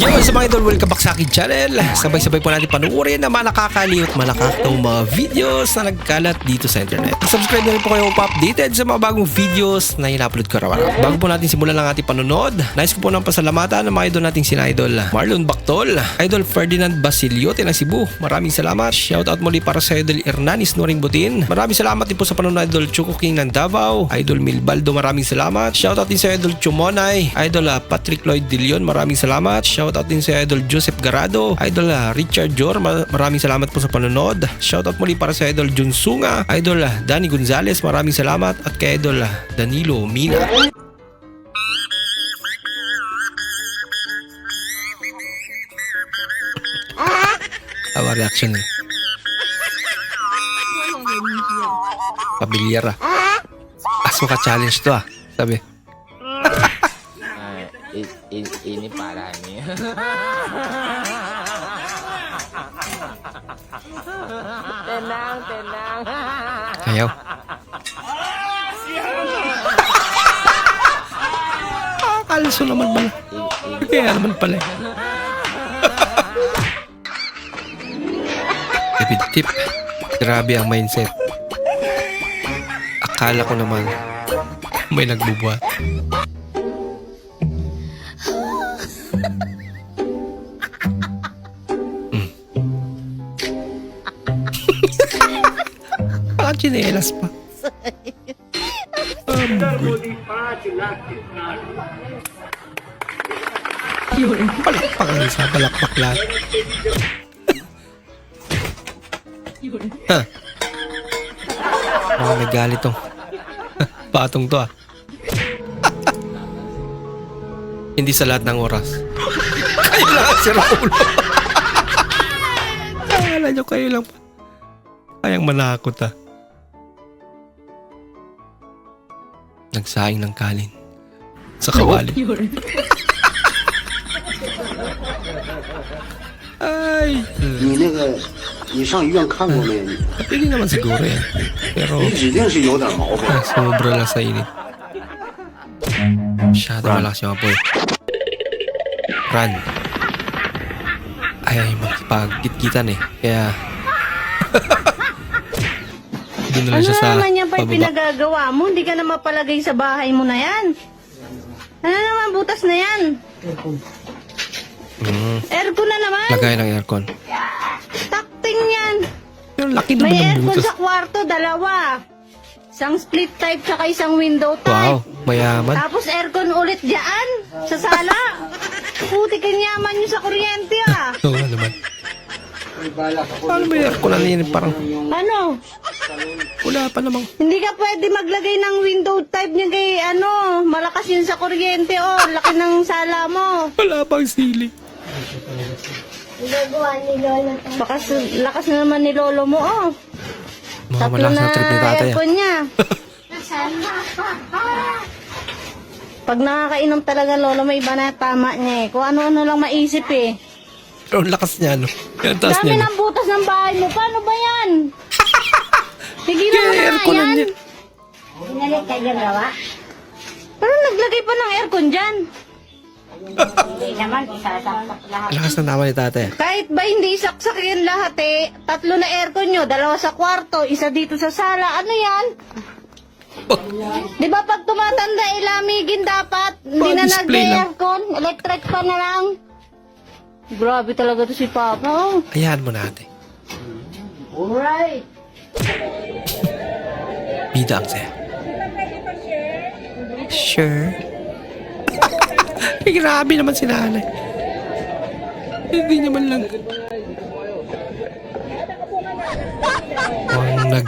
Yo, sa mga idol, welcome back sa akin channel. Sabay-sabay po natin panuorin ang mga nakakaliw at malakakatang mga videos na nagkalat dito sa internet. Subscribe na rin po kayo pa-updated sa mga bagong videos na in-upload ko araw-araw. Bago po natin simulan ang ating panonood, nais ko po ng pasalamatan ng mga idol nating sina idol Marlon Bactol, idol Ferdinand Basiliote ng Cebu. Maraming salamat. Shoutout muli para sa idol Hernanis Noring Butin. Maraming salamat din po sa panonood idol Chuko King ng Davao, idol Milbaldo. Maraming salamat. Shoutout din sa idol Chumonay, idol ah, Patrick Lloyd De Leon. Maraming salamat. Shoutout din sa idol Joseph Garado, idol ah, Richard Jor. Ma- Maraming salamat po sa panonood. Shoutout muli para sa idol Jun Sunga, idol ah, Danny Gonzalez. Maraming salamat at kay idol ah, Danilo Mina. Tawa reaction eh. Pamilyar ah. Aso ka challenge to ah. Sabi. Tenang, tenang. Ayaw. Ah, kalso naman pala. Kaya naman pala. eh. Tipid tip. Grabe ang mindset. Akala ko naman may nagbubuhat. Baka chinelas pa. Palakpak ang isa, palakpak lahat. Ha? Baka may galit tong. Patong to ah. Hindi sa lahat ng oras. kayo lang ang sira ulo. Akala nyo kayo lang. Kayang manakot ah. Nagsaing ng kalin. Sa kawali. Ay, 你那个，你上医院看过没？你 hindi naman siguro yan. Pero 你指定是有点毛病。 ah, sumobra lang sa init. Masyado malakas yung apoy. Run. Ay, magpagkitkitan eh. Kaya... Doon na lang Ano siya sa naman yan pa pababa. pinagagawa mo? Hindi ka na mapalagay sa bahay mo na yan. Ano naman butas na yan? Mm, Aircon na naman. lagay ng aircon. Takting yan. Yung laki naman May ng aircon butas. sa kwarto, dalawa. Isang split type tsaka isang window type. Wow, mayaman. Tapos aircon ulit dyan. Sa sala. Puti kanyaman nyo sa kuryente ah. Oo nga naman. Paano may aircon na yun? Parang Ano? wala pa namang... Hindi ka pwede maglagay ng window type niya kay ano. Malakas yun sa kuryente oh. Laki ng sala mo. Wala pang sili. Bakas, lakas na naman ni lolo mo oh. Mga Tatlo malakas na na trip ni tatay ah. aircon niya. Pag nakakainom talaga lolo, may iba na tama niya eh. Kung ano-ano lang maisip eh. Pero ang lakas niya, no? Yung taas Dami niya, no? ng butas ng bahay mo. Paano ba yan? Kaya mo na aircon na yan. niya. Pinalit ka gagawa? Pero naglagay pa ng aircon dyan. Hindi naman, isasaksak lahat. Ang lakas ng tama ni tatay. ah. Kahit ba hindi saksak yan lahat eh, tatlo na aircon nyo, dalawa sa kwarto, isa dito sa sala, ano yan? Di ba pag tumatanda, ilamigin dapat, hindi na lang. nag-aircon, electric pa na lang. Grabe talaga to si Papa. Oh. Hayaan mo natin. Alright. Bida ang saya. Sure. Ay, grabe naman si nanay. Hindi naman lang. Mukhang nag...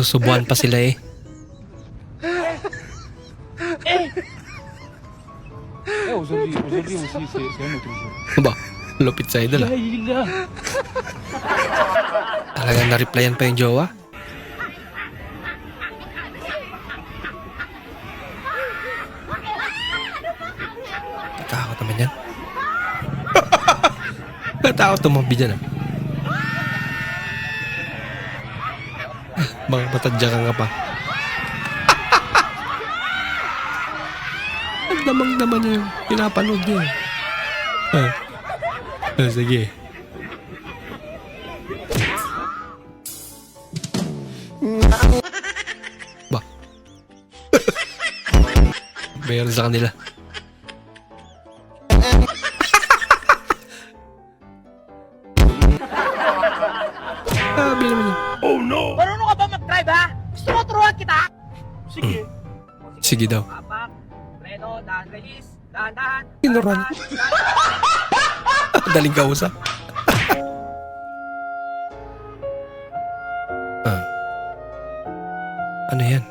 Susubuan pa sila eh. Aujourd'hui, aujourd'hui aussi, c'est un autre jour. Ba? Lupit sa idol ah. là. Talagang na-replyan pa yung jowa. Natakot naman yan. Natakot tumabi dyan ah. Mga matadya ka nga pa. Damang naman niya yung pinapanood niya. eh. Ah. Ah, sige. Ba? Mayroon sa kanila. Sabi naman yun. Marunong ka ba mag-drive ha? Gusto mo turuan kita? Sige. Sige daw. Apak, Reno, dahan dahan-dahan. Tinuran. Daling kausap. ah. Ano yan?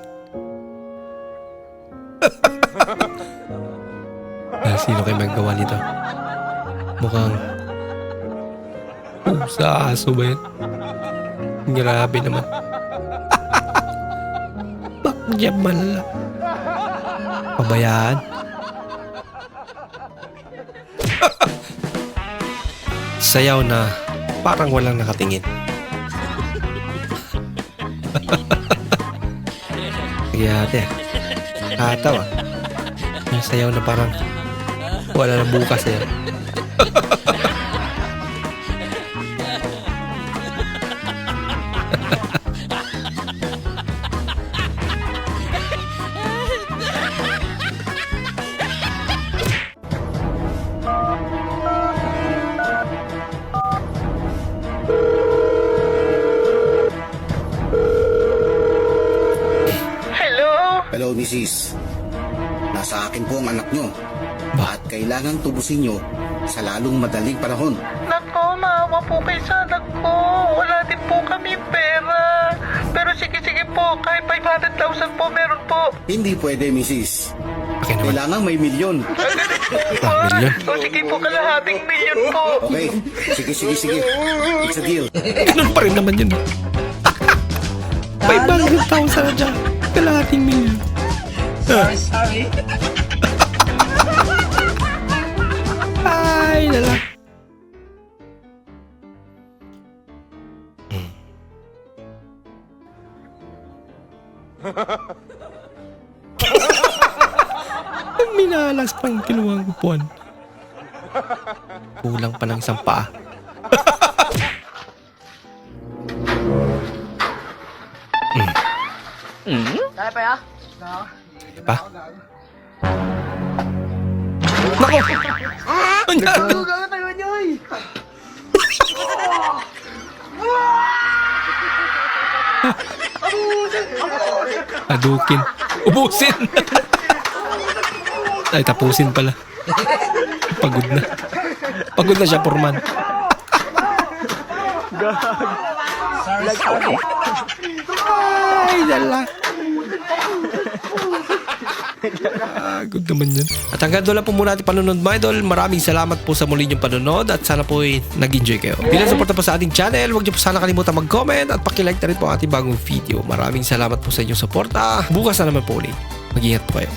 ah, sino kayo magawa nito? Mukhang... Oh, sa aso ba yan? Grabe naman. Bakit malala? Pabayaan. Sayaw na parang walang nakatingin. Sige ate. Katawa. Yung sayaw na parang wala na bukas eh. Hello, Mrs. Nasa akin po ang anak nyo. Ba? At kailangan tubusin nyo sa lalong madaling panahon. Nako, maawa po kayo sa anak ko. Wala din po kami pera. Pero sige-sige po, kahit 500,000 po meron po. Hindi pwede, Mrs. Akin naman. Kailangan may milyon. Ah, milyon. O sige po, kalahating milyon po. Okay, sige, sige, sige. It's a deal. Ganun pa rin naman yun. 500,000 na dyan. Kalahating milyon. Sorry, sorry. Ay, nala. Minalas pang kinuha ko puwan. Kulang pa ng isang paa. Kaya pa ya? Pa? Nako! Ang dami! Adukin. Ubusin! Ay, tapusin pala. Pagod na. Pagod na siya, Purman. Ay, dala. Ah, good naman yan. At hanggang doon lang po muna ating panunod mga idol. Maraming salamat po sa muli niyong panunod at sana po ay nag-enjoy kayo. Bilang suporta po sa ating channel, huwag niyo po sana kalimutan mag-comment at pakilike na rin po ang ating bagong video. Maraming salamat po sa inyong suporta. Bukas na naman po ulit. Mag-ingat po kayo.